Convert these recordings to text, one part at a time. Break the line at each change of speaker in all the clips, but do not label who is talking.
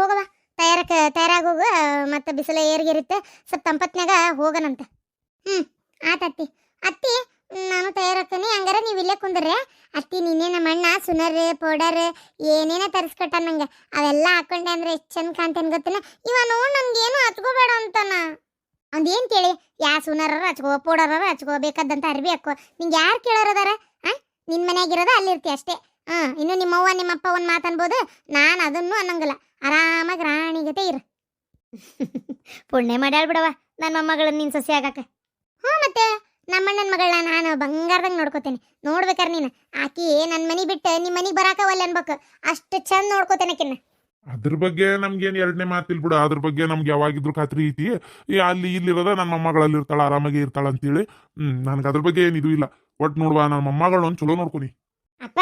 ಹೋಗವ ತಯಾರಕ ತಯಾರಾಗಿ ಹೋಗು ಮತ್ತು ಬಿಸಿಲು ಏರ್ಗಿರುತ್ತೆ ಸ್ವಲ್ಪ ತಂಪತ್ನ್ಯಾಗ ಹೋಗನಂತ. ಹ್ಞೂ ಆತತ್ತಿ ಅತ್ತಿ. ನಾನು ತಯಾರಾಗ್ತೀನಿ. ಹಂಗಾರೆ ನೀವು ಇಲ್ಲೇ ಕುಂದ್ರೆ. ಅತ್ತಿ ನಿನ್ನೆ ನಮ್ಮ ಅಣ್ಣ. ಸುನರ್ ಪೌಡರ್ ಏನೇನೋ ತರಿಸ್ಕೊಟ್ಟ ನಂಗೆ. ಅವೆಲ್ಲ ಹಾಕೊಂಡೆ ಅಂದ್ರೆ ಎಷ್ಟು ಚಂದ ಕಾಣ್ತೇನೆ ಗೊತ್ತಿಲ್ಲ. ಇವ ನೋಡಿ ನನ್ಗೇನು ಹಚ್ಕೋಬೇಡ ಅಂತಾನ. ಏನು ಕೇಳಿ ಯಾ ಸುನರರ ಹಚ್ಕೋ ಪೌಡರರ ಹಚ್ಕೋ, ಬೇಕಾದಂತ ಅರ್ಬಿ ಹಾಕೋ. ನಿಂಗೆ ಯಾರು ಕೇಳೋರದಾರ ಆ ನಿನ್ನ ಮನೆಯಾಗಿರೋದ ಅಲ್ಲಿರ್ತಿ ಅಷ್ಟೇ. ಹಾಂ ಇನ್ನು ನಿಮ್ಮವ್ವ, ನಿಮ್ಮಪ್ಪ ಒಂದು ಮಾತನ್ಬೋದು ನಾನು ಅದನ್ನು ಅನ್ನಂಗಿಲ್ಲ. ಆರಾಮಾಗಿ ರಾಣಿಗತೆ ಇರು. ಪುಣ್ಯ ಮಾಡ್ಯಾಳ ಬಿಡವ ನನ್ನ ಮೊಮ್ಮಗಳನ್ನ ನಿನ್ ಸಸಿ ಆಗಾಕ ಹ್ಞೂ ಮತ್ತೆ ನಮ್ಮಣ್ಣನ ಮಗಳನ್ನ ನಾನು ಬಂಗಾರದಂಗೆ ನೋಡ್ಕೋತೇನೆ. ನೋಡ್ಬೇಕಾರೆ ನೀನು? ಆಕಿ ನನ್ನ ಮನೆ ಬಿಟ್ಟು ನಿಮ್ಮ ಮನೆಗೆ ಬರಾಕ ಒಲ್ಲ ಅನ್ಬೇಕು. ಅಷ್ಟು ಚಂದ ನೋಡ್ಕೋತೇನೆ ಕಿನ್ನ
ಅದ್ರ ಬಗ್ಗೆ ನಮ್ಗೇನ್ ಎರಡನೇ ಮಾತಿಲ್ ಬಿಡು. ಅದ್ರ ಬಗ್ಗೆ ನಮ್ಗೆ ಯಾವಾಗಿದ್ರು ಖಾತ್ರಿ ಐತಿ. ಈ ಅಲ್ಲಿ ಇಲ್ಲಿರೋದ ನನ್ನ ಮೊಮ್ಮಗಳಲ್ಲಿ ಇರ್ತಾಳ ಆರಾಮಾಗಿ ಇರ್ತಾಳ ಅಂತೇಳಿ ಹ್ಮ್ ನನಗೆ ಅದ್ರ ಬಗ್ಗೆ ಏನು ಇದು ಇಲ್ಲ. ಒಟ್ಟು ನೋಡುವ ನನ್ನ ಮೊಮ್ಮಗಳನ್ನ ಚಲೋ ನೋಡ್ಕೊನಿ.
ಅಪ್ಪ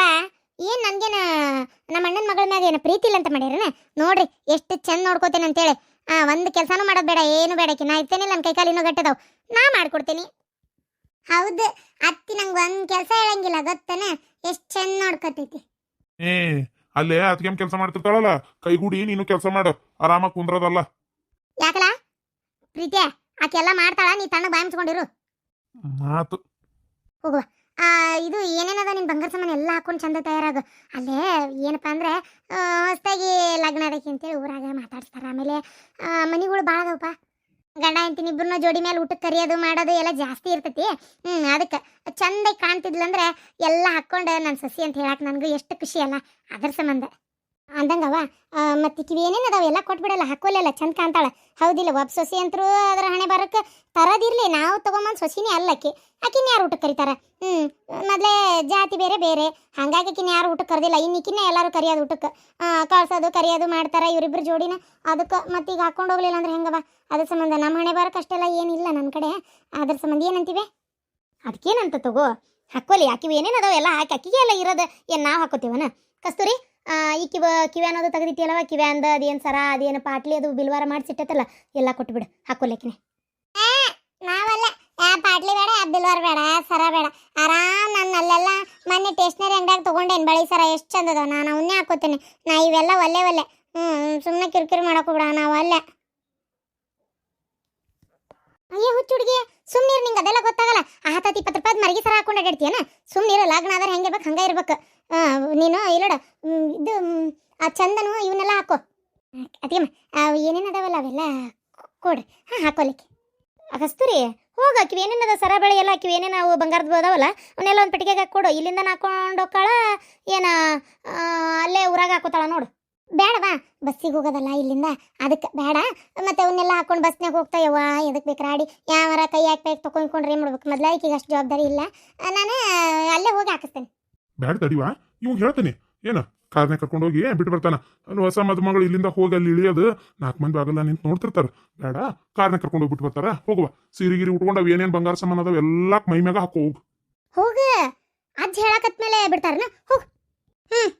ಏನ್ ನನಗೇನ ನಮ್ಮ ಅಣ್ಣನ ಮಗಳ ಮ್ಯಾಗ ಏನು ಪ್ರೀತಿ ಇಲ್ಲ ಅಂತ ಮಾಡ್ಯಾರನ ನೋಡ್ರಿ ಎಷ್ಟು ಚಂದ ನೋಡ್ಕೋತೇನೆ ಅಂತೇಳಿ. ಆ ಒಂದು ಕೆಲಸನೂ ಮಾಡೋದು ಬೇಡ ಏನು ಬೇಡ ಆಕಿ. ನಾ ಇರ್ತೇನಿಲ್ಲ ನನ್ನ ಕೈಕಾಲು ಇನ್ನೂ ಗಟ್ಟದವು ನಾ ಮಾಡ್ಕೊಡ್ತೀನಿ. ಹೌದು ಅತ್ತಿ ನಂಗೆ ಒಂದು ಕೆಲಸ ಹೇಳಂಗಿಲ್ಲ ಗೊತ್ತನ? ಎಷ್ಟು ಚಂದ ನೋಡ್ಕೊತೈತಿ.
ಏ ಅಲ್ಲೇ ಅದಕ್ಕೇನ್ ಕೆಲಸ ಮಾಡ್ತಿರ್ತಾಳಲ್ಲ? ಕೈಗೂಡಿ ನೀನು ಕೆಲಸ ಮಾಡು ಆರಾಮಾಗಿ ಕುಂದ್ರದಲ್ಲ.
ಯಾಕಲ? ಪ್ರೀತಿಯ ಆಕೆಲ್ಲ ಮಾಡ್ತಾಳ ನೀ ತಣ್ಣಗೆ ಬಾಯಿಸ್ಕೊಂಡಿರು
ಮಾತು.
ಹೋಗುವ. ಇದು ಏನೇನದ ನಿಮ್ಮ ಬಂಗಾರ ಸಾಮಾನು ಎಲ್ಲ ಹಾಕೊಂಡು ಚಂದ ತಯಾರಾಗ? ಅಲ್ಲೇ ಏನಪ್ಪ ಅಂದ್ರೆ ಹೊಸ್ದಾಗಿ ಲಗ್ನ ಅದಕ್ಕೆ ಅಂತೇಳಿ ಊರಾಗ ಮಾತಾಡ್ಸ್ತಾರ. ಆಮೇಲೆ ಮನಿಗಳು ಭಾಳ ಅದಾವಪ್ಪ. ಗಂಡ ಅಂತೀನಿ ಇಬ್ಬರನ್ನ ಜೋಡಿ ಮೇಲೆ ಊಟಕ್ಕೆ ಕರಿಯೋದು ಮಾಡೋದು ಎಲ್ಲ ಜಾಸ್ತಿ ಇರ್ತೈತಿ. ಹ್ಞೂ ಅದಕ್ಕೆ ಚಂದಾಗಿ ಕಾಣ್ತಿದ್ಲಂದ್ರೆ ಎಲ್ಲ ಹಾಕ್ಕೊಂಡು ನನ್ನ ಸಸಿ ಅಂತ ಹೇಳಕ್ಕೆ ನನಗೂ ಎಷ್ಟು ಖುಷಿ ಅಲ್ಲ. ಅದರ ಸಂಬಂಧ. ಅಂದಂಗವ ಮತ್ತೆ ಕಿವಿ ಏನೇನು ಅದಾವ ಎಲ್ಲ ಕೊಟ್ಬಿಡಲ್ಲ ಹಾಕೋಲ್ಲ ಚಂದ ಕಾಣ್ತಾಳೆ. ಹೌದಿಲ್ಲ ಒಬ್ಬ ಸೊಸಿ ಅಂತರೂ ಅದರ ಹಣೆ ಬರಕ್ಕೆ ತರದಿರಲಿ, ನಾವು ತಗೊಂಬಂದು ಸೊಸಿನೇ ಅಲ್ಲಕ್ಕಿ ಆಕಿನ ಯಾರು ಊಟಕ್ಕೆ ಕರೀತಾರ? ಹ್ಞೂ ಮೊದಲೇ ಜಾತಿ ಬೇರೆ ಬೇರೆ. ಹಂಗಾಗಿ ಆಕಿನ ಯಾರು ಊಟಕ್ಕೆ ಕರೆದಿಲ್ಲ. ಇನ್ನಿಕಿನ್ನ ಎಲ್ಲರೂ ಕರಿಯೋದು ಊಟಕ್ಕೆ ಕಳ್ಸೋದು, ಕರಿಯೋದು ಮಾಡ್ತಾರೆ ಇವರಿಬ್ಬರು ಜೋಡಿನ. ಅದಕ್ಕೆ ಮತ್ತೀಗ ಹಾಕೊಂಡು ಹೋಗ್ಲಿಲ್ಲ ಅಂದ್ರೆ ಹೆಂಗವ ಅದ್ರ ಸಂಬಂಧ ನಮ್ಮ ಹಣೆ ಬರಕ್ಕೆ ಅಷ್ಟೆಲ್ಲ ಏನಿಲ್ಲ ನನ್ನ ಕಡೆ. ಅದ್ರ ಸಂಬಂಧ ಏನಂತೀವಿ? ಅದಕ್ಕೇನಂತ ತಗೋ. ಹಾಕೋಲಿ, ಆಕಿವು ಏನೇನು ಅದಾವ ಎಲ್ಲ ಹಾಕಿ ಅಕ್ಕಿಗೆ ಎಲ್ಲ ಇರೋದು ಏನು ನಾವು ಹಾಕೋತೀವನ? ಕಸ್ತೂರಿ ಈ ಕಿವ ಕಿವಿ ಅನ್ನೋದು ತೆಗೆದಿಟ್ಟಿಯಲ್ಲವ? ಅಂದ, ಅದೇನು ಸರ, ಅದೇನು ಪಾಟ್ಲಿ, ಅದು ಬಿಲ್ವಾರ ಮಾಡಿಸಿಟ್ಟತ್ತಲ್ಲ ಎಲ್ಲ ಕೊಟ್ಬಿಡು ಹಾಕೋಲಿಕ್ಕಿನ ನಾವಲ್ಲ ಆ ಪಾಟ್ಲಿ ಬೇಡ ಆ ಬಿಲ್ವಾರ ಬೇಡ ಸರ ಬೇಡ, ಆರಾಮ್ ನನ್ನ ಅಲ್ಲೆಲ್ಲ ಮೊನ್ನೆ ಟೇಸ್ನರಿ ಅಂಗಡಿಯಾಗ ತೊಗೊಂಡೇನು ಬಳಿ ಸರ, ಎಷ್ಟು ಚಂದ ಅದಾವ, ನಾನು ಅವನ್ನೇ ಹಾಕೋತೇನೆ, ನಾ ಇವೆಲ್ಲ ಒಲ್ಲೆ ಒಲ್ಲೆ ಹ್ಞೂ ಸುಮ್ಮನೆ ಕಿರಿಕಿರಿ ಮಾಡೋಕೆ ಬಿಡ ನಾವು ಅಲ್ಲೆ ಅಯ್ಯ, ಹುಚ್ಚು ಹುಡುಗಿ ಸುಮ್ಮನಿರು ನಿಂಗೆ, ಅದೆಲ್ಲ ಗೊತ್ತಾಗಲ್ಲ ಆ ಹತ್ತತ್ತು ಇಪ್ಪತ್ತು ರೂಪಾಯಿ ಮರಗಿ ಸರ ಹಾಕೊಂಡು ಅಡ್ಯಾಡ್ತೀಯನ? ಸುಮ್ಮನಿರು ಲಗ್ನ ಆದ್ರೆ ಹೆಂಗೆ ಇರ್ಬೇಕು ಹಂಗೆ ಇರ್ಬೇಕು. ನೀನು ಇಲ್ಲೋಡ ಇದು ಆ ಚಂದನು ಇವನ್ನೆಲ್ಲ ಹಾಕೋ. ಅದೇಮ್ಮ ಏನೇನು ಅದಾವಲ್ಲ ಅವೆಲ್ಲ? ಕೊಡು. ಹಾಂ ಹಾಕೋಲಿಕ್ಕೆ ಕಸ್ತೂರಿ ಹೋಗಿ ಆಕಿವಿ ಏನೇನದ ಸರ ಬೆಳೆ ಎಲ್ಲ ಆಕಿವಿ ಏನೇನು ಅವು ಬಂಗಾರದ ಅದಾವಲ್ಲ ಅವನ್ನೆಲ್ಲ ಒಂದು ಪೆಟ್ಟಿಗೆಗೆ ಹಾಕ್ಕೊಡು ಇಲ್ಲಿಂದ ಹಾಕೊಂಡು ಏನ ಆ, ಅಲ್ಲೇ ಊರಾಗ ಹಾಕೋತಾಳ ನೋಡು. ಬೇಡವಾ ಬಸ್ಸಿಗೆ ಹೋಗೋದಲ್ಲ ಇಲ್ಲಿಂದ. ಅದಕ್ಕೆ ಬೇಡ. ಮತ್ತೆ ಅವನ್ನೆಲ್ಲ ಹಾಕೊಂಡು ಬಸ್ನಾಗ ಹೋಗ್ತಾಯವ್ವ ಎದಕ್ಕೆ ಬೇಕು ರಾಡಿ? ಯಾವಾರ ಕೈ ಹಾಕ್ಬೇಕು ತೊಗೊಂಡ್ಕೊಂಡ್ರೆ ಏನು ಮಾಡ್ಬೇಕು? ಮೊದಲ ಈಕಿಗೆ ಅಷ್ಟು ಜವಾಬ್ದಾರಿ ಇಲ್ಲ. ನಾನು ಅಲ್ಲೇ ಹೋಗಿ ಹಾಕಿಸ್ತೇನೆ.
ಬ್ಯಾಡ ತಡಿವಾ ಇವ್ ಹೇಳ್ತಾನೆ. ಏನ, ಕಾರ್ನೆ ಕರ್ಕೊಂಡು ಹೋಗಿ ಬಿಟ್ಟು ಬರ್ತಾನ. ಅಲ್ಲಿ ಹೊಸ ಮದುಮಗಳು ಇಲ್ಲಿಂದ ಹೋಗಿ ಅಲ್ಲಿ ಇಳಿಯೋದು? ನಾಲ್ಕು ಮಂದಿ ಆಗಲ್ಲ ನಿಂತು ನೋಡ್ತಿರ್ತಾರ. ಬೇಡ, ಕಾರ್ನೆ ಕರ್ಕೊಂಡು ಹೋಗಿ ಬಿಟ್ಟು ಬರ್ತಾರ. ಹೋಗುವ. ಸೀರೆ ಗಿರಿ ಉಟ್ಕೊಂಡು ಅವು ಏನೇನು ಬಂಗಾರ ಸಾಮಾನು ಅದಾವ, ಎಲ್ಲ ಮೈ ಮ್ಯಾಗ ಹಾಕು, ಹೋಗು.
ಹೋಗ. ಅಜ್ಜ ಹೇಳಕತ್ಮೇಲೆ ಬಿಡ್ತಾರನ ಹೋಗ. ಹ್ಮ್.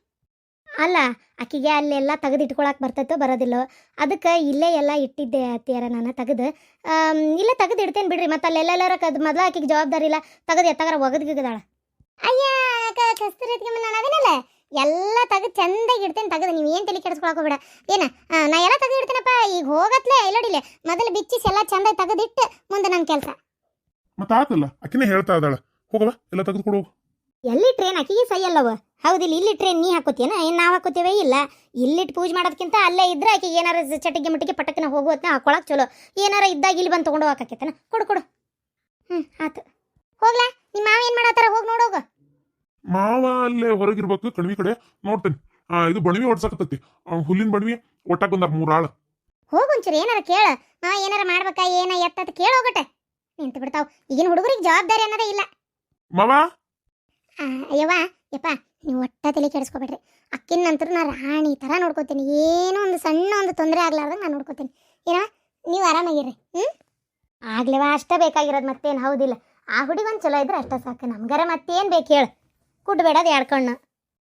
ಅಲ್ಲ ಆಕಿಗೆ ಅಲ್ಲೆಲ್ಲ ಇಟ್ಕೊಳಕ್ ಬರ್ತೈತೋ ಬರೋದಿಲ್ಲೋ? ಅದಕ್ಕೆ ಇಲ್ಲೇ ಎಲ್ಲ ಇಟ್ಟಿದ್ದೆ ಅತ್ತಿಯರ ನಾನು, ತೆಗೆದು. ಇಲ್ಲೇ ತೆಗೆದು ಇಡ್ತೇನೆ ಬಿಡ್ರಿ. ಮತ್ತೆ ಅಲ್ಲೆಲ್ಲ ಕದ್ ಮೊದಲು ಆಕಿಗೆ ಜವಾಬ್ದಾರಿ ಇಲ್ಲ. ತೆಗೆದು ಎತ್ತಗಾರ ಒಗದ್ಗಿಗದಾಳ. ಅಯ್ಯ ಕಸ್ತೂರಿ ಎತ್ಕೊಂಡ್ ನಾನು ಅದೇನಲ್ಲ ಎಲ್ಲ ತೆಗೆದು ಚಂದಾಗಿ ಇಡ್ತೇನೆ ತೆಗೆದು. ನೀವು ಏನು ತಲೆ ಕೆಡಿಸ್ಕೊಳಕ್ ಹೋಗ್ಬೇಡ. ಏನ? ಆ, ನಾ ಎಲ್ಲ ತೆಗೆದು ಇಡ್ತೇನಪ್ಪ. ಈಗ ಹೋಗತ್ಲೆ ಇಲ್ಲೋಡಿಲೆ ಮೊದಲು ಬಿಚ್ಚಿಸಿ ಎಲ್ಲ ಚಂದಾಗಿ ತೆಗೆದಿಟ್ಟು ಮುಂದೆ ನನ್ನ ಕೆಲಸ.
ಮತ್ತೆ ಆತಲ್ಲ? ಅಕ್ಕಿನೇ ಹೇಳ್ತಾ ಇದ್ದಾಳ. ಹೋಗವ ಎಲ್ಲ ತೆಗೆದುಕೊಡು ಹೋಗು
ಎಲ್ಲಿ ಟ್ರೈನ್ ಆಕಿಗೆ ಸೈ ಅಲ್ಲವ ಹೌದಿಲ್ಲ ಇಲ್ಲಿ ಟ್ರೈನ್ ನೀ ಹಾಕೋತೀಯನ? ಏನು ನಾವು ಹಾಕೋತೀವ ಇಲ್ಲ. ಇಲ್ಲಿಟ್ಟು ಪೂಜೆ ಮಾಡೋದಕ್ಕಿಂತ ಅಲ್ಲೇ ಇದ್ರೆ ಆಕಿಗೆ ಏನಾರ ಚಟಿಗೆ ಮಟ್ಟಿಗೆ ಪಟಕಿನ ಹೋಗುವತ್ನ ಹಾಕೊಳಕ್ ಚಲೋ. ಏನಾರ ಇದ್ದಾಗ ಇಲ್ಲಿ ಬಂದು ತೊಗೊಂಡು ಹೋಗಾಕತ್ತೇನ ಕೊಡು ಕೊಡು. ಹ್ಞೂ ಆತು. ಹೋಗ್ಲಾ? ನಿಮ್ಮ ಮಾವ ಏನು ಮಾಡತ್ತಾರ? ಹೋಗಿ ನೋಡೋಗ
ಮಾವ ಅಲ್ಲೇ ಹೊರಗಿರ್ಬೇಕು ಕಣಿವಿ ಕಡೆ ನೋಡ್ತೇನೆ. ಇದು ಬಣವಿ ಹೊಡ್ಸಕತ್ತೈತಿ ಹುಲ್ಲಿನ ಬಣವಿ ಒಟ್ಟಾಗ ಬಂದಾರ ಮೂರಾಳ.
ಹೋಗು ಒಂಚೂರು ಏನಾರ ಕೇಳ. ನಾ ಏನಾರ ಮಾಡ್ಬೇಕಾ ಏನ ಎತ್ತ ಕೇಳ ಹೋಗಟ್ಟೆ ನಿಂತು ಬಿಡ್ತಾವ್. ಈಗಿನ ಹುಡುಗರಿಗೆ ಜವಾಬ್ದಾರಿ ಅನ್ನೋದೇ ಇಲ್ಲ.
ಮಾವ?
ಅಯ್ಯವ್ವ ಯಪ್ಪ ನೀವು ಒಟ್ಟ ತಲೆ ಕೆಡಿಸ್ಕೊಬೇಡ್ರಿ. ಅಕ್ಕಿನ ನಂತರ ನಾ ರಾಣಿ ಥರ ನೋಡ್ಕೋತೀನಿ. ಏನೋ ಒಂದು ಸಣ್ಣ ಒಂದು ತೊಂದರೆ ಆಗ್ಲಾರ್ದಂಗೆ ನಾನು ನೋಡ್ಕೋತೀನಿ. ಏನ ನೀವು ಆರಾಮಾಗಿರ್ರಿ ಹ್ಞೂ ಆಗ್ಲೇವ ಅಷ್ಟೇ ಬೇಕಾಗಿರೋದು ಮತ್ತೇನು? ಹೌದಿಲ್ಲ. ಆ ಹುಡುಗ ಒಂದು ಚಲೋ ಇದ್ರೆ ಅಷ್ಟೇ ಸಾಕು. ನಮ್ಗಾರ ಮತ್ತೇನು ಬೇಕು ಹೇಳು. ಕುಡ್ಬೇಡದು ಕಣ್ಣು.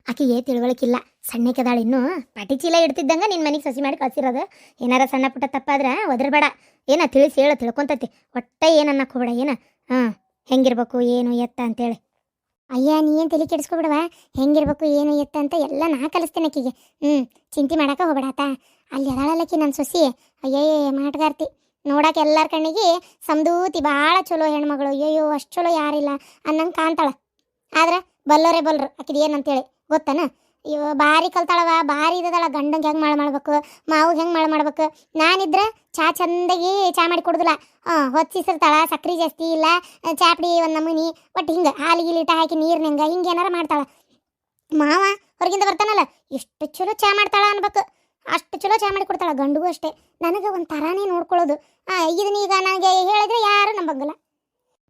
ಆಕಿಗೆ ತಿಳುವಳಿಕಿಲ್ಲ. ಸಣ್ಣಕ್ಕೆದಾಳ ಇನ್ನು. ಪಾಟಿ ಚೀಲ ಇಡ್ತಿದ್ದಂಗ ನಿನ್ನ ಮನೆಗೆ ಸಸಿ ಮಾಡಿ ಕಳ್ಸಿರೋದು. ಏನಾರ ಸಣ್ಣ ಪುಟ್ಟ ತಪ್ಪಾದ್ರೆ ಒದರ್ಬೇಡ. ಏನ ತಿಳಿಸಿ ಹೇಳು, ತಿಳ್ಕೊಂತತಿ. ಒಟ್ಟೆ ಏನನ್ನ ಹೋಗ್ಬೇಡ, ಏನ? ಹಾಂ ಹೆಂಗಿರ್ಬೇಕು, ಏನು ಎತ್ತ ಅಂತೇಳಿ. ಅಯ್ಯ ನೀನು ತಲೆ ಕೆಡಿಸ್ಕೊಬಿಡವ? ಹೆಂಗಿರ್ಬೇಕು, ಏನು ಎತ್ತ ಅಂತ ಎಲ್ಲ ನಾ ಕಲಿಸ್ತೇನೆ ಆಕಿಗೆ. ಹ್ಞೂ ಚಿಂತೆ ಮಾಡಕ್ಕೆ ಹೋಗ್ಬೇಡ ಆತ. ಅಲ್ಲಿ ಅದಾಳಲ್ಲಕಿ ನನ್ನ ಸೊಸಿ. ಅಯ್ಯಯ್ಯ ಮಾಟಗಾರ್ತಿ. ನೋಡಕ್ಕೆ ಎಲ್ಲರ ಕಣ್ಣಿಗೆ ಸಮದೂತಿ ಭಾಳ ಚಲೋ ಹೆಣ್ಮಗಳು. ಅಯ್ಯೋ ಅಷ್ಟು ಚಲೋ ಯಾರಿಲ್ಲ ಅನ್ನಂಗೆ ಕಾಣ್ತಾಳೆ. ಆದ್ರೆ ಬಲ್ಲೋರೆ ಬಲ್ರು. ಆಕಿದು ಏನಂತೇಳಿ ಗೊತ್ತನ? ಇವ ಭಾರಿ ಕಲ್ತಾಳವ, ಭಾರಿ ಇದದಳ ಗಂಡಂಗೆ ಹೆಂಗೆ ಮಾಡಿ ಮಾಡ್ಬೇಕು ಮಾವು ಹೆಂಗೆ ಮಾಡಿ ಮಾಡ್ಬೇಕು. ನಾನಿದ್ರೆ ಚಾ ಚಂದಗಿ ಚಾ ಮಾಡಿ ಕೊಡುದಿಲ್ಲ. ಹಾಂ ಹೊತ್ತಿಸಿರ್ತಾಳ ಸಕ್ರೆ ಜಾಸ್ತಿ ಇಲ್ಲ ಚಾಪಡಿ ಒಂದು ನಮೂನಿ. ಒಟ್ಟು ಹಿಂಗೆ ಹಾಲಿಗೆ ಲೀಟ ಹಾಕಿ ನೀರ್ನಂಗ ಹಿಂಗೆ ಏನಾರ ಮಾಡ್ತಾಳ. ಮಾವ ಹೊರಗಿಂದ ಬರ್ತಾನಲ್ಲ ಎಷ್ಟು ಚಲೋ ಚಾ ಮಾಡ್ತಾಳ ಅನ್ಬೇಕು. ಅಷ್ಟು ಚಲೋ ಚಾ ಮಾಡಿ ಕೊಡ್ತಾಳ ಗಂಡುಗೂ ಅಷ್ಟೇ. ನನಗೆ ಒಂದು ಥರಾನೇ ನೋಡ್ಕೊಳ್ಳೋದು ಇದನ್ನ ಈಗ ನನಗೆ ಹೇಳಿದ್ರೆ ಯಾರು ನಂಬಂಗಿಲ್ಲ.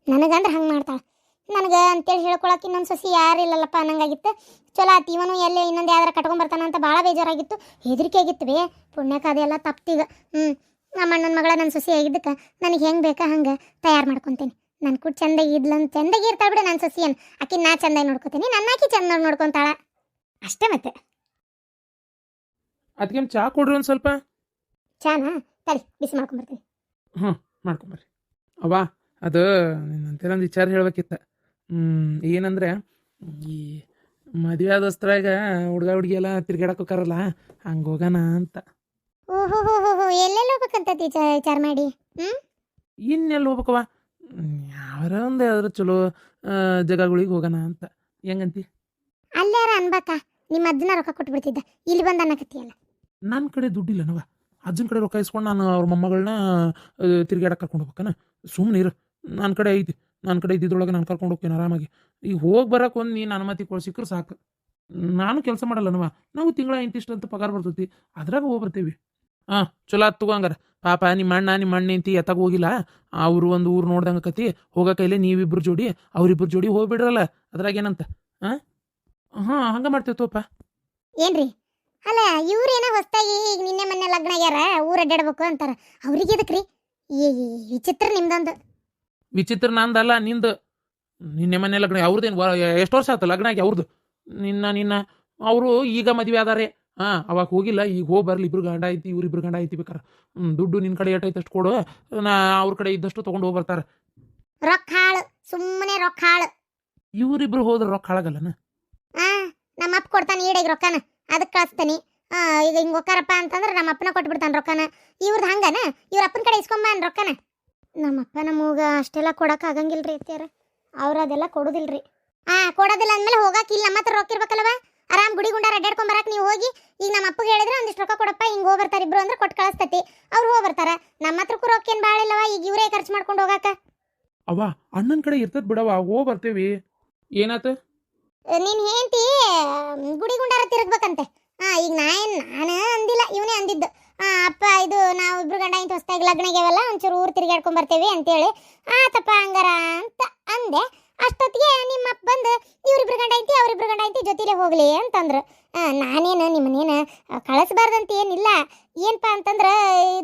ನನಗಂದ್ರೆ ಹಂಗೆ ಮಾಡ್ತಾಳೆ. ನನಗೆ ಅಂತೇಳಿ ಹೇಳ್ಕೊಳಕ್ಕೆ ಇನ್ನೊಂದು ಸಸಿ ಯಾರು ಇಲ್ಲಲ್ಲಪ್ಪ ಅನ್ನಂಗಾಗಿತ್ತು. ಚಲೋ ಆತು ಇವನು ಎಲ್ಲಿ ಇನ್ನೊಂದು ಯಾವ್ದಾರ ಕಟ್ಕೊಂಬರ್ತಾನ ಅಂತ ಭಾಳ ಬೇಜಾರಾಗಿತ್ತು. ಹೆದರಿಕೆ ಆಗಿತ್ತು ಬೇ ಪುಣ್ಯಕ್ಕೆ ಅದೆಲ್ಲ ತಪ್ತೀಗ. ಹ್ಞೂ ನಮ್ಮ ಅಣ್ಣನ ಮಗಳ ನನ್ನ ಸಸಿ ಆಗಿದ್ದಕ್ಕೆ ನನಗೆ ಹೆಂಗೆ ಬೇಕಾ ಹಂಗೆ ತಯಾರು ಮಾಡ್ಕೊತೀನಿ. ನನ್ನ ಕೂಡ ಚಂದಾಗಿ ಇದ್ಲಂತ ಚಂದಾಗಿ ಇರ್ತಾಳೆ ಬಿಡು ನನ್ನ ಸೊಸಿ ಅನ್ ಆಕಿ ನಾ ಚಂದಾಗಿ ನೋಡ್ಕೊತೀನಿ ನನ್ನ ಆಕಿ ಚಂದ ನೋಡ್ಕೊಂತಾಳ. ಅಷ್ಟೇ ಮತ್ತೆ.
ಅದಕ್ಕೆ ಚಾ ಕೊಡ್ರಿ ಒಂದು ಸ್ವಲ್ಪ?
ಚಾನಾ? ತಡಿ ಬಿಸಿ ಮಾಡ್ಕೊಂಬರ್ತೀನಿ ಹ್ಞೂ
ಮಾಡ್ಕೊಂಬರ್ರಿ ಅವ್ವ ಅದು ನಿನ್ನಂತೆ ಒಂದು ವಿಚಾರ ಹೇಳ್ಬೇಕಿತ್ತ. ಏನಂದ್ರೆ ಈ ಮದುವೆ ಆದಸ್ತ್ರಾಗ ಹುಡುಗ ಹುಡುಗಿ ಎಲ್ಲ ತಿರ್ಗಾಡಕ್ ಹೋಗಾರಲ್ಲ ಹಂಗೆ ಹೋಗೋಣ ಅಂತ.
ಓಹೋ ಹೋ ಎಲ್ಲೆಲ್ಲಿ ಹೋಗ್ಬೇಕಂತ ವಿಚಾರ ಮಾಡಿ?
ಇನ್ನೆಲ್ಲಿ ಹೋಗ್ಬೇಕವ್ವ? ಹ್ಮ್, ಯಾವ್ಯಾರ ಒಂದು ಯಾವ್ದಾರ ಚಲೋ ಜಾಗಗಳಿಗೆ ಹೋಗೋಣ ಅಂತ. ಹೆಂಗಂತಿ?
ಅಲ್ಲಾರ ಅನ್ಬಾಕ ನಿಮ್ಮ ಅಜ್ಜನ ರೊಕ್ಕ ಕೊಟ್ಬಿಡ್ತಿದ್ದ. ಇಲ್ಲಿ ಬಂದು ಅನ್ನಕತ್ತಿಯಲ್ಲ.
ನನ್ನ ಕಡೆ ದುಡ್ಡಿಲ್ಲ ನವ ಅಜ್ಜನ ಕಡೆ ರೊಕ್ಕ ಇಸ್ಕೊಂಡು ನಾನು ಅವ್ರ ಮೊಮ್ಮಗಳನ್ನ ತಿರ್ಗಾಡಕ್ಕೆ ಕರ್ಕೊಂಡು ಹೋಗ್ಬೇಕನ. ಸುಮ್ಮನೆ ಇರು ನನ್ನ ಕಡೆ ಐತಿ. ನನ್ನ ಕಡೆ ಇದ್ದಿದ್ರೊಳಗೆ ನಾನು ಕರ್ಕೊಂಡು ಹೋಗ್ತೀನಿ ಆರಾಮಾಗಿ. ಈಗ ಹೋಗಿ ಬರೋಕೆ ಒಂದು ನೀನು ಅನುಮತಿ ಕೊಡ್ಸಿಕ್ರೆ ಸಾಕು. ನಾನು ಕೆಲಸ ಮಾಡಲ್ಲ ನವ ತಿಂಗಳ ಇಂತಿಷ್ಟು ಅಂತ ಪಗಾರ ಬರ್ತೈತಿ. ಅದ್ರಾಗ ಹೋಗಿ ಬರ್ತೀವಿ. ಹಾಂ ಚಲೋ ಆತ್ ತಗೋಂಗಾರ ಪಾಪ ನಿಮ್ಮ ಅಣ್ಣ ನಿಮ್ಮ ಅಣ್ಣ ನಿಂತಿ ಎತ್ತಾಗ ಹೋಗಿಲ್ಲ. ಅವರು ಒಂದು ಊರು ನೋಡ್ದಂಗೆ ಕತಿ ಹೋಗೋ ಕೈಲಿ ನೀವಿಬ್ರು ಜೋಡಿ, ಅವ್ರಿಬ್ರು ಜೋಡಿ ಹೋಗ್ಬಿಡ್ರಲ್ಲ ಅದ್ರಾಗ ಏನಂತ? ಹಾಂ ಹಾಂ, ಹಂಗೆ ಮಾಡ್ತೇವೆ ತೋಪ.
ಏನ್ರಿ? ಅಲ್ಲ ಇವ್ರೇನೋ ಹೊಸ್ತಾಗಿ ಈಗ ನಿನ್ನೆ ಮೊನ್ನೆ ಲಗ್ನ ಆಗ್ಯಾರ. ಊರ ಅಡ್ಡಾಡ್ಬೇಕು ಅಂತಾರ. ಅವ್ರಿಗೆ ಈ ಈ ವಿಚಿತ್ರ ನಿಮ್ದೊಂದು.
ವಿಚಿತ್ರ ನಂದಲ್ಲ ನಿಂದು. ನಿನ್ನೆ ಮನೆ ಲಗ್ನ ಅವ್ರದ್ದೇನು ಎಷ್ಟು ವರ್ಷ ಆಯ್ತು ಲಗ್ನ ಆಗಿ ಅವ್ರದ್ದು ನಿನ್ನ ನಿನ್ನ ಅವರು ಈಗ ಮದುವೆ ಆದಾರೆ ಹಾಂ ಅವಾಗ ಹೋಗಿಲ್ಲ ಈಗ ಹೋಗಿ ಬರಲಿ ಇಬ್ರು ಗಂಡ ಐತಿ ಇವ್ರಿಬ್ರು ಗಂಡ ಐತಿ ಬೇಕಾರೆ. ದುಡ್ಡು ನಿನ್ನ ಕಡೆ ಏಟೈತೆ ಅಷ್ಟು ಕೊಡು. ನಾ ಅವ್ರ ಕಡೆ ಇದ್ದಷ್ಟು ತೊಗೊಂಡು ಹೋಗಿ ಬರ್ತಾರೆ.
ರೊಕ್ಕ ಹಾಳು ಸುಮ್ಮನೆ ರೊಕ್ಕ ಹಾಳು.
ಇವರಿಬ್ರು ಹೋದ್ರೆ ರೊಕ್ಕ ಹಾಳಾಗಲ್ಲನ?
ನಮ್ಮ ಅಪ್ಪ ಕೊಡ್ತಾನೆ ಈಡಾಗಿ ರೊಕ್ಕನ. ಅದಕ್ಕೆ ಕಳಿಸ್ತಾನೆ. ಈಗ ಹಿಂಗೆ ಹೋಗ್ತಾರಪ್ಪ ಅಂತಂದ್ರೆ ನಮ್ಮ ಅಪ್ಪನ ಕೊಟ್ಬಿಡ್ತಾನೆ ರೊಕ್ಕನ. ಇವ್ರದ್ದು ಹಂಗನ? ಇವ್ರ ಅಪ್ಪನ ಕಡೆ ಇಸ್ಕೊಂಬ ರೊಕ್ಕನ? ನಮ್ಮ ಅಪ್ಪ ನಮಗ ಅಷ್ಟೆಲ್ಲ ಕೊಡಕ್ಕೆ ಆಗಂಗಿಲ್ರಿ ಅತ್ತಿಯಾರ. ಅವ್ರು ಅದೆಲ್ಲ ಕೊಡೋದಿಲ್ಲ ರೀ ಹಾಂ ಕೊಡೋದಿಲ್ಲ ಅಂದ್ಮೇಲೆ ಹೋಗಕ್ಕಿಲ್ಲ ನಮ್ಮ ಹತ್ರ ರೊಕ್ಕ ಇರ್ಬೇಕಲ್ವ? ಆರಾಮ್ ಗುಡಿ ಗುಂಡಾರ ಅಡ್ಡಾಡ್ಕೊಂಡ್ ಬರಕ್ ನೀವು ಹೋಗಿ. ಈಗ ನಮ್ಮ ಅಪ್ಪಗೆ ಹೇಳಿದ್ರೆ ಒಂದಿಷ್ಟು ರೊಕ್ಕ ಕೊಡಪ್ಪ ಹಿಂಗೆ ಹೋಗಿ ಬರ್ತಾರೆ ಇಬ್ರು ಅಂದ್ರೆ ಕೊಟ್ಟು ಕಳಿಸ್ತತಿ. ಅವ್ರು ಹೋಗಿ ಬರ್ತಾರ. ನಮ್ಮ ಹತ್ರಕ್ಕೂ ರೊಕ್ಕ ಏನು ಭಾಳ ಇಲ್ಲವ ಈಗ ಇವರೇ ಖರ್ಚು ಮಾಡ್ಕೊಂಡು ಹೋಗಾಕ.
ಅವ ಅಣ್ಣನ ಕಡೆ ಇರ್ತದ ಬಿಡವ ಹೋಗಿ ಬರ್ತೇವಿ. ಏನಾತ?
ನೀನ್ ಹೆಂಡತಿ ಗುಡಿ ಗುಂಡಾರ ತಿರುಗ್ಬೇಕಂತೆ ಹಾ ಈಗ ನಾ ಏನ್ ನಾನು ಅಂದಿಲ್ಲ ಇವನೇ ಅಂದಿದ್ದು ಆ ಅಪ್ಪ ಇದು ನಾವು ಇಬ್ರು ಗಂಡ ಇಂತ ಹೊಸ್ದಾಗಿ ಲಗ್ನಾಗ್ಯಾವಲ್ಲ ಒಂಚೂರು ಊರು ತಿರುಗಾಡ್ಕೊಂಡ್ ಬರ್ತೇವೆ ಅಂತೇಳಿ, ಆತಪ್ಪ ಹಂಗಾರ ಅಂತ ಅಂದೆ. ಅಷ್ಟೊತ್ತಿಗೆ ನಿಮ್ಮಪ್ಪ ಬಂದು, ಇವ್ರಿಬ್ರು ಗಂಡ ಐತಿ, ಅವ್ರಿಬ್ರು ಗಂಡ ಐತಿ, ಜೊತೆಲೇ ಹೋಗ್ಲಿ ಅಂತಂದ್ರು. ನಾನೇನು, ನಿಮ್ಮನ್ನೇನು ಕಳಿಸ್ಬಾರ್ದಂತ ಏನಿಲ್ಲ. ಏನಪ್ಪ ಅಂತಂದ್ರೆ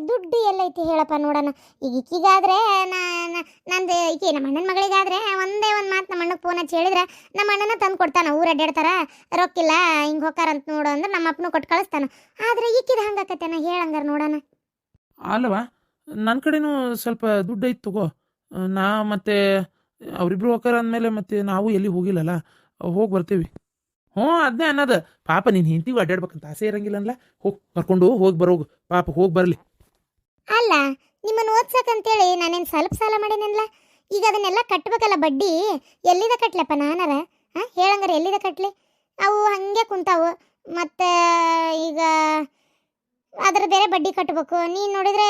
ದುಡ್ಡು ಎಲ್ಲೈತಿ ಹೇಳಪ್ಪ ನೋಡೋಣ. ಈಗ ಈಕಿಗಾದ್ರೆ ನಾನು ನಂದು ಈಕೆ ನಮ್ಮ ಅಣ್ಣನ ಮಗಳಿಗಾದ್ರೆ, ಒಂದೇ ಒಂದು ಮಾತು ನಮ್ಮ ಅಣ್ಣಗೆ ಫೋನ್ ಹಚ್ಚಿ ಹೇಳಿದ್ರೆ, ನಮ್ಮ ಅಣ್ಣನ ತಂದು ಕೊಡ್ತಾನೆ, ಊರು ಅಡ್ಡಾಡ್ತಾರ ರೊಕ್ಕಿಲ್ಲ, ಹಿಂಗೆ ಹೋಗ್ತಾರಂತ ನೋಡು ಅಂದ್ರೆ ನಮ್ಮ ಅಪ್ಪನೂ ಕೊಟ್ಟು ಕಳಿಸ್ತಾನ. ಆದ್ರೆ ಈಕಿದ ಹಂಗಾಕತ್ತೇನ? ಹೇಳಂಗಾರ ನೋಡೋಣ.
ಅಲ್ಲವ ನನ್ನ ಕಡೆನೂ ಸ್ವಲ್ಪ ದುಡ್ಡು ಐತೆ ತಗೋ. ನಾ ಮತ್ತೆ ಅವರಿಬ್ರು ಹೋಗಾರ ಅಂದಮೇಲೆ ಮತ್ತೆ ನಾವು ಎಲ್ಲಿ ಹೋಗಿಲ್ಲಲ್ಲ, ಹೋಗಿ ಬರ್ತೀವಿ. ಹ್ಞೂ ಅದನ್ನೇ ಅನ್ನೋದು. ಪಾಪ ನೀನು ಹೆಂಡತಿಗೂ ಅಡ್ಡಾಡ್ಬೇಕಂತ ಆಸೆ ಇರಂಗಿಲ್ಲಲ್ಲ ಹೋಗಿ ಕರ್ಕೊಂಡು ಹೋಗಿ ಬರೋಗು. ಪಾಪ ಹೋಗಿ ಬರಲಿ.
ಅಲ್ಲ, ನಿಮ್ಮನ್ನು ಓದ್ಸಕ್ಕಂತೇಳಿ ನಾನೇನು ಸ್ವಲ್ಪ ಸಾಲ ಮಾಡೇನಲ್ಲ ಈಗ ಅದನ್ನೆಲ್ಲ ಕಟ್ಬೇಕಲ್ಲ ಬಡ್ಡಿ. ಎಲ್ಲಿದ ಕಟ್ಲಪ್ಪ ನಾನಾರ? ಹಾಂ ಹೇಳಂಗಾರ ಎಲ್ಲಿದ ಕಟ್ಲಿ? ಅವು ಹಂಗೆ ಕುಂತಾವು. ಮತ್ತು ಈಗ ಅದ್ರ ಬೇರೆ ಬಡ್ಡಿ ಕಟ್ಟಬೇಕು ನೀನು ನೋಡಿದ್ರೆ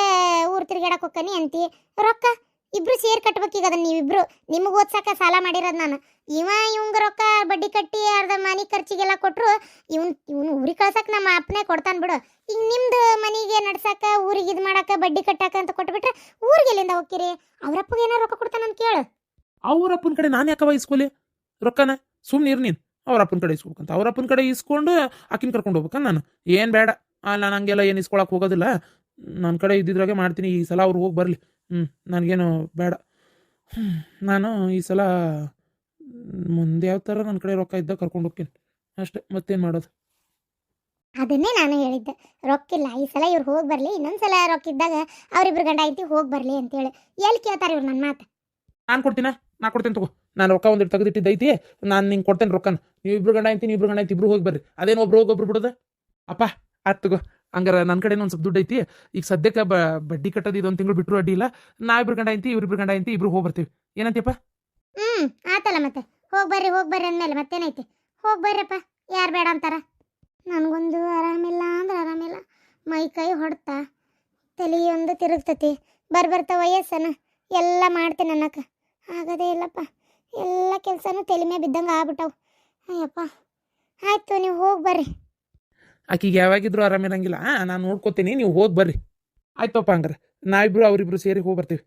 ಊರು ತಿರ್ಗಾಡಕ್ಕೆ ಹೋಗ್ಕನಿ ಅಂತಿ. ರೊಕ್ಕ ಇಬ್ರು ಸೇರಿ ಕಟ್ಬೇಕು ಈಗ ಅದನ್ನ ನೀವಿಬ್ರು. ನಿಮಗೆ ಓದ್ಸಕ್ಕ ಸಾಲ ಮಾಡಿರೋದು ನಾನು. ಇವ ಇವಂಗ ರೊಕ್ಕ ಬಡ್ಡಿ ಕಟ್ಟಿ ಅರ್ಧ ಮನೆ ಖರ್ಚಿಗೆಲ್ಲ ಕೊಟ್ಟರು ಇವನ್, ಇವನು ಊರಿಗೆ ಕಳ್ಸಕ್ಕೆ ನಮ್ಮ ಅಪ್ಪನೇ ಕೊಡ್ತಾನೆ ಬಿಡು. ಈಗ ನಿಮ್ದು ಮನೆಗೆ ನಡ್ಸಕ್ಕ ಊರಿಗೆ ಇದು ಮಾಡಕ್ಕ ಬಡ್ಡಿ ಕಟ್ಟಾಕ ಅಂತ ಕೊಟ್ಬಿಟ್ರೆ ಊರಿಗೆ ಎಲ್ಲಿಂದ ಹೋಗ್ತೀರಿ? ಅವ್ರಪ್ಪಗೆ ಏನೋ ರೊಕ್ಕ ಕೊಡ್ತಾನೆ ಕೊಡ್ತಾನಂತ ಕೇಳು.
ಅವ್ರ ಅಪ್ಪನ ಕಡೆ ನಾನು ಯಾಕವ ಇಸ್ಕೊಲಿ? ರೊಕ್ಕನ? ಸುಮ್ಮನೆ ಇರು ನೀನು. ಅವ್ರ ಅಪ್ಪನ ಕಡೆ ಇಸ್ಕೊಬೇಕಂತ. ಅವರಪ್ಪನ ಕಡೆ ಇಸ್ಕೊಂಡು ಆಕಿನ ಕರ್ಕೊಂಡು ಹೋಗ್ಬೇಕಂತ ನಾನು. ಏನು ಬೇಡ. ನಾನು ನನಗೆಲ್ಲ ಏನು ಇಸ್ಕೊಳಕ್ಕೆ ಹೋಗೋದಿಲ್ಲ. ನನ್ನ ಕಡೆ ಇದ್ದಿದ್ರಾಗೆ ಮಾಡ್ತೀನಿ. ಈ ಸಲ ಅವ್ರು ಹೋಗಿ ಬರಲಿ. ಹ್ಞೂ ನನಗೇನು ಬೇಡ. ನಾನು ಈ ಸಲ ಮುಂದೆ ಯಾವ ಥರ ನನ್ನ ಕಡೆ ರೊಕ್ಕ ಇದ್ದಾಗ ಕರ್ಕೊಂಡು ಹೋಗ್ತೀನಿ. ಅಷ್ಟೇ ಮತ್ತೇನು ಮಾಡೋದು?
ಅದನ್ನೇ ನಾನು ಹೇಳಿದ್ದೆ. ರೊಕ್ಕಿಲ್ಲ ಈ ಸಲ ಇವ್ರು ಹೋಗಿ ಬರಲಿ. ಇನ್ನೊಂದ್ಸಲ ರೊಕ್ಕ ಇದ್ದಾಗ ಅವರಿಬ್ರು ಗಂಡ ಐತಿ ಹೋಗಿ ಬರಲಿ ಅಂತೇಳಿ ಎಲ್ಲಿ ಕೇಳ್ತಾರೆ ಇವ್ರು ನನ್ನ ಮಾತು?
ನಾನು ಕೊಡ್ತೀನ? ನಾ ಕೊಡ್ತೇನೆ ತಗೋ. ನಾನು ರೊಕ್ಕ ಒಂದಿಟ್ಟು ತೆಗೆದಿಟ್ಟಿದ್ದೈತಿ. ನಾನು ನಿಂಗೆ ಕೊಡ್ತೇನೆ ರೊಕ್ಕನ. ನೀವು ಇಬ್ರು ಗಂಡ ಐತಿ ನೀವು ಇಬ್ರು ಗಂಡ ಐತಿ ಇಬ್ರು ಹೋಗಿ ಬರ್ರಿ. ಅದೇನು ಒಬ್ರು ಹೋಗಿ ಒಬ್ರು ಬಿಡೋದು? ಅಪ್ಪ. ಆತ್ ತಗೋ, ಹಂಗಾರ ನನ್ನ ಕಡೆ ಒಂದು ಸ್ವಲ್ಪ ದುಡ್ಡು ಐತಿ. ಈಗ ಸದ್ಯಕ್ಕೆ ಬ, ಬಡ್ಡಿ ಕಟ್ಟೋದು ಇದೊಂದು ತಿಂಗಳು ಬಿಟ್ಟರು ಅಡ್ಡಿ ಇಲ್ಲ. ನಾ ಇಬ್ರು ಗಂಡ ಐತಿ ಇವ್ರಿಬ್ರು ಗಂಡ ಐತಿ ಇಬ್ರು ಹೋಗಿ ಬರ್ತೀವಿ. ಏನಂತೀಯಪ್ಪ?
ಹ್ಮ್, ಆತಲ್ಲ ಮತ್ತೆ. ಹೋಗಿ ಬರ್ರಿ ಹೋಗಿ ಬರ್ರಿ ಅಂದ್ಮೇಲೆ ಮತ್ತೇನೈತಿ? ಹೋಗಿ ಬರ್ರಪ್ಪ ಯಾರು ಬೇಡ ಅಂತಾರ? ನನಗೊಂದು ಆರಾಮಿಲ್ಲ ಅಂದ್ರೆ ಆರಾಮಿಲ್ಲ. ಮೈ ಕೈ ಹೊಡ್ತಾ. ತಲೆಯೊಂದು ತಿರುಗ್ತತಿ. ಬರ್ ಬರ್ತಾ ವಯಸ್ಸನ. ಎಲ್ಲ ಮಾಡ್ತೇನೆ ಅನ್ನಕ್ಕೆ ಆಗದೇ ಇಲ್ಲಪ್ಪ. ಎಲ್ಲ ಕೆಲಸನೂ ತಲೆ ಮೇಲೆ ಬಿದ್ದಂಗೆ ಆಗ್ಬಿಟ್ಟವು. ಅಯ್ಯಪ್ಪ. ಆಯಿತು, ನೀವು ಹೋಗಿ ಬರ್ರಿ.
ಆಕಿಗೆ ಯಾವಾಗಿದ್ರು ಆರಾಮಿರಂಗಿಲ್ಲ. ನಾನು ನೋಡ್ಕೋತೀನಿ, ನೀವು ಹೋಗಿ ಬರ್ರಿ. ಆಯ್ತಪ್ಪ ಹಂಗಾರೆ. ನಾವಿಬ್ರು, ಅವರಿಬ್ರು ಸೇರಿ ಹೋಗಿ ಬರ್ತೀವಿ.